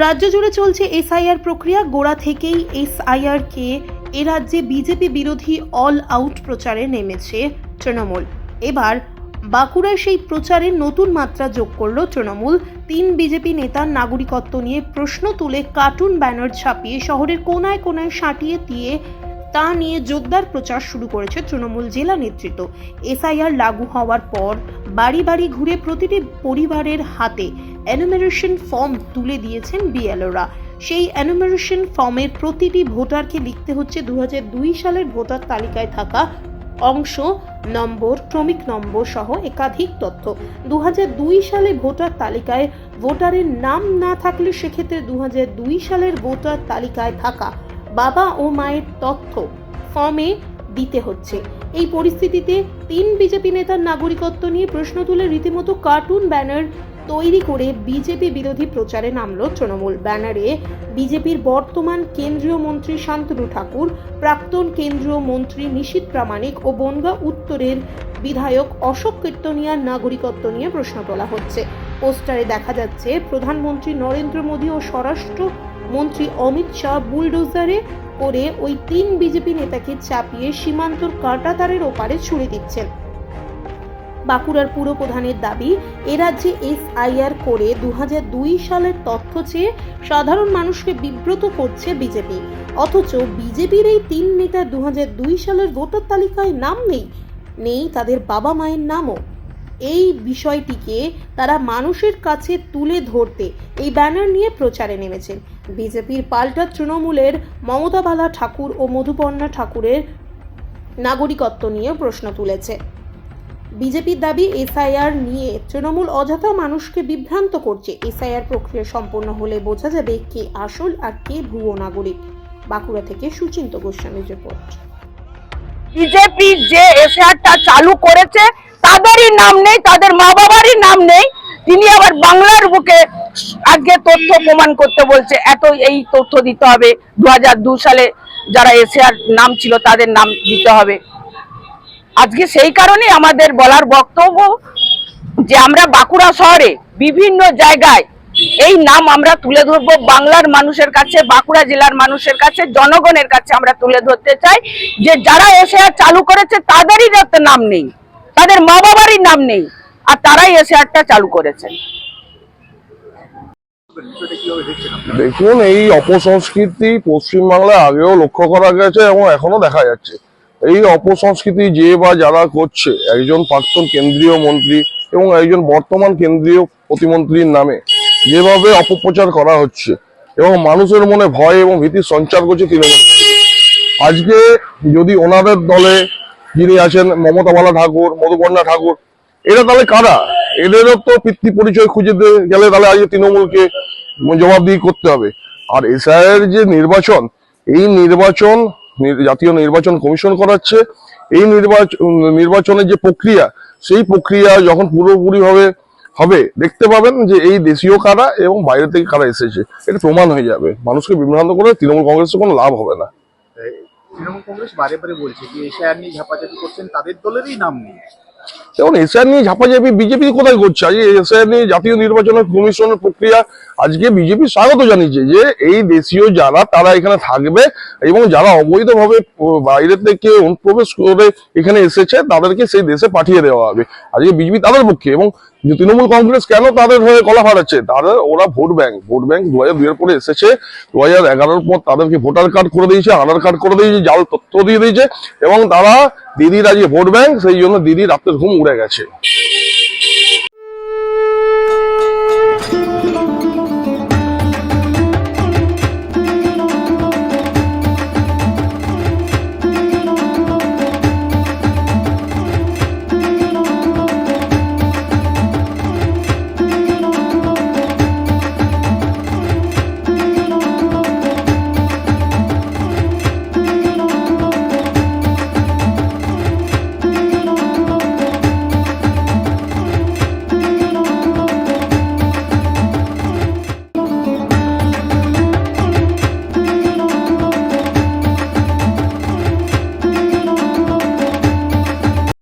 রাজ্য জুড়ে চলছে এসআইআর প্রক্রিয়া। গোড়া থেকেই এসআইআরকে এ রাজ্যে বিজেপি বিরোধী অল আউট প্রচারে নেমেছে তৃণমূল। এবার বাঁকুড়ায় সেই প্রচারে নতুন মাত্রা যোগ করল তৃণমূল। তিন বিজেপি নেতার নাগরিকত্ব নিয়ে প্রশ্ন তুলে কার্টুন ব্যানার ছাপিয়ে শহরের কোনায় কোনায় সাঁটিয়ে দিয়ে তা নিয়ে জোরদার প্রচার শুরু করেছে তৃণমূল জেলা নেতৃত্ব। এসআইআর লাগু হওয়ার পর বাড়ি বাড়ি ঘুরে প্রতিটি পরিবারের হাতে এনুমেরেশন ফর্ম তুলে দিয়েছেন বিএলওরা। সেই এনুমেরেশন ফর্মের প্রতিটি ভোটারকে লিখতে হচ্ছে দু হাজার দুই সালের ভোটার তালিকায় থাকা অংশ, নম্বর, ক্রমিক নম্বর সহ একাধিক তথ্য। দু হাজার দুই সালে ভোটার তালিকায় ভোটারের নাম না থাকলে সেক্ষেত্রে দুই হাজার দুই সালের ভোটার তালিকায় থাকা বাবা ও মায়ের তথ্য ফর্মে দিতে হচ্ছে। এই পরিস্থিতিতে তিন বিজেপি নেতার নাগরিকত্ব নিয়ে প্রশ্ন তুলে রীতিমতো কার্টুন ব্যানার তৈরি করে বিজেপি বিরোধী প্রচারে নামল তৃণমূল ব্যানারে। বিজেপির বর্তমান কেন্দ্রীয় মন্ত্রী শান্তনু ঠাকুর, প্রাক্তন কেন্দ্রীয় মন্ত্রী নিশীত প্রামাণিক ও বনগা উত্তরের বিধায়ক অশোক কীর্তনিয়ার নাগরিকত্ব নিয়ে প্রশ্ন তোলা হচ্ছে। পোস্টারে দেখা যাচ্ছে, প্রধানমন্ত্রী নরেন্দ্র মোদী ও স্বরাষ্ট্র মন্ত্রী অমিত শাহ বুলডোজারে করে ওই তিন বিজেপি নেতাকে চাপিয়ে সীমান্তর কাঁটাতারের ওপারে ছুড়ে দিচ্ছেন। বাঁকুড়ার পুরপ্রধানের দাবি, এ রাজ্যে এসআইআর করে দু হাজার দুই সালের তথ্য চেয়ে সাধারণ মানুষকে বিব্রত করছে বিজেপি। অথচ বিজেপির এই তিন নেতা দু সালের ভোটার তালিকায় নাম নেই নেই তাদের বাবা মায়ের নামও। এই বিষয়টিকে তারা মানুষের কাছে তুলে ধরতে এই ব্যানার নিয়ে প্রচারে নেমেছেন। বিজেপির পাল্টা তৃণমূলের মমতা বালা ঠাকুর ও মধুপর্ণা ঠাকুরের নাগরিকত্ব নিয়ে প্রশ্ন তুলেছে। বিজেপির দাবি, এসআইআর নিয়ে তৃণমূল অযথা মানুষকে বিভ্রান্ত করছে। এসআইআর প্রক্রিয়া সম্পন্ন হলে বোঝা যাবে কে আসল আর কে ভুয়ো নাগরিক। বাঁকুড়া থেকে সুচিন্ত গোস্বামীর রিপোর্ট। বিজেপি যে এসআরটা চালু করেছে, তাদেরই নাম নেই, তাদের মা বাবারই নাম নেই। তিনি আবার বাংলার বুকে আজকে তথ্য প্রমাণ করতে বলছে এত এই তথ্য দিতে হবে। দু সালে যারা এসআর নাম ছিল, তাদের নাম দিতে হবে। আজকে সেই কারণে আমাদের বলার বক্তব্য যে আমরা বাঁকুড়া শহরে বিভিন্ন জায়গায় এই নাম আমরা তুলে ধরবো। বাংলার মানুষের কাছে, বাঁকুড়া জেলার মানুষের কাছে, জনগণের কাছে আমরা তুলে ধরতে চাই যে যারা এসে চালু করেছে তাদেরই যাতে নাম নেই, তাদের মা বাবারই নাম নেই, আর তারাই এসআরটা চালু করেছে। দেখুন, এই অপসংস্কৃতি পশ্চিমবাংলায় আগেও লক্ষ্য করা গেছে এবং এখনও দেখা যাচ্ছে। এই অপসংস্কৃতি যে বা যারা করছে, একজন প্রাক্তন কেন্দ্রীয় মন্ত্রী এবং একজন বর্তমান কেন্দ্রীয় প্রতিমন্ত্রীর নামে যেভাবে অপপ্রচার করা হচ্ছে এবং মানুষের মনে ভয় এবং ভীতির সঞ্চার করছে তৃণমূল আজকে যদি ওনাদের দলে যিনি আছেন মমতা বালা ঠাকুর মধুপর্ণা ঠাকুর, এরা তাহলে কারা? এদেরও তো পিতৃ পরিচয় খুঁজে গেলে তাহলে আজকে তৃণমূলকে জবাবদিহি করতে হবে। আর এসআইয়ের যে নির্বাচন, এই নির্বাচন নির- জাতীয় নির্বাচন কমিশন করাচ্ছে। এই নির্বাচন নির্বাচনের যে প্রক্রিয়া, সেই প্রক্রিয়া যখন পুরোপুরিভাবে হবে দেখতে পাবেন যে এই দেশীয় কারা এবং বাইরে থেকে কারা এসেছে। এটা প্রমাণ হয়ে যাবে। মানুষকে বিভ্রান্ত করে তৃণমূল কংগ্রেসের কোনো লাভ হবে না। তৃণমূল কংগ্রেস বারে বারে বলছে যে এশিয়ার নিয়ে ঝাপাঝাপি করছেন, তাদের দলেরই নাম নেই যেমন এসআর নিয়ে ঝাপাঝাপি বিজেপি কোথায় করছে? আজকে এসআর নিয়ে জাতীয় নির্বাচনের কমিশনের প্রক্রিয়া, আজকে বিজেপি স্বাগত জানিয়েছে যে এই দেশীয় যারা, তারা এখানে থাকবে এবং যারা অবৈধভাবে বাইরে থেকে অনুপ্রবেশ করে এখানে এসেছে, তাদেরকে সেই দেশে পাঠিয়ে দেওয়া হবে। আজকে বিজেপি তাদের পক্ষে এবং তৃণমূল কংগ্রেস কেন তাদের হয়ে গলা ফাটাচ্ছে? তাদের ওরা ভোট ব্যাংক ভোট ব্যাংক দু হাজার দুইয়ের পরে এসেছে দু হাজার এগারোর পর তাদেরকে ভোটার কার্ড করে দিয়েছে, আধার কার্ড করে দিয়েছে, জাল তথ্য দিয়ে দিয়েছে এবং তারা দিদির আজকে ভোট ব্যাংক সেই জন্য দিদি রাত্রের ঘুম উড়ে গেছে।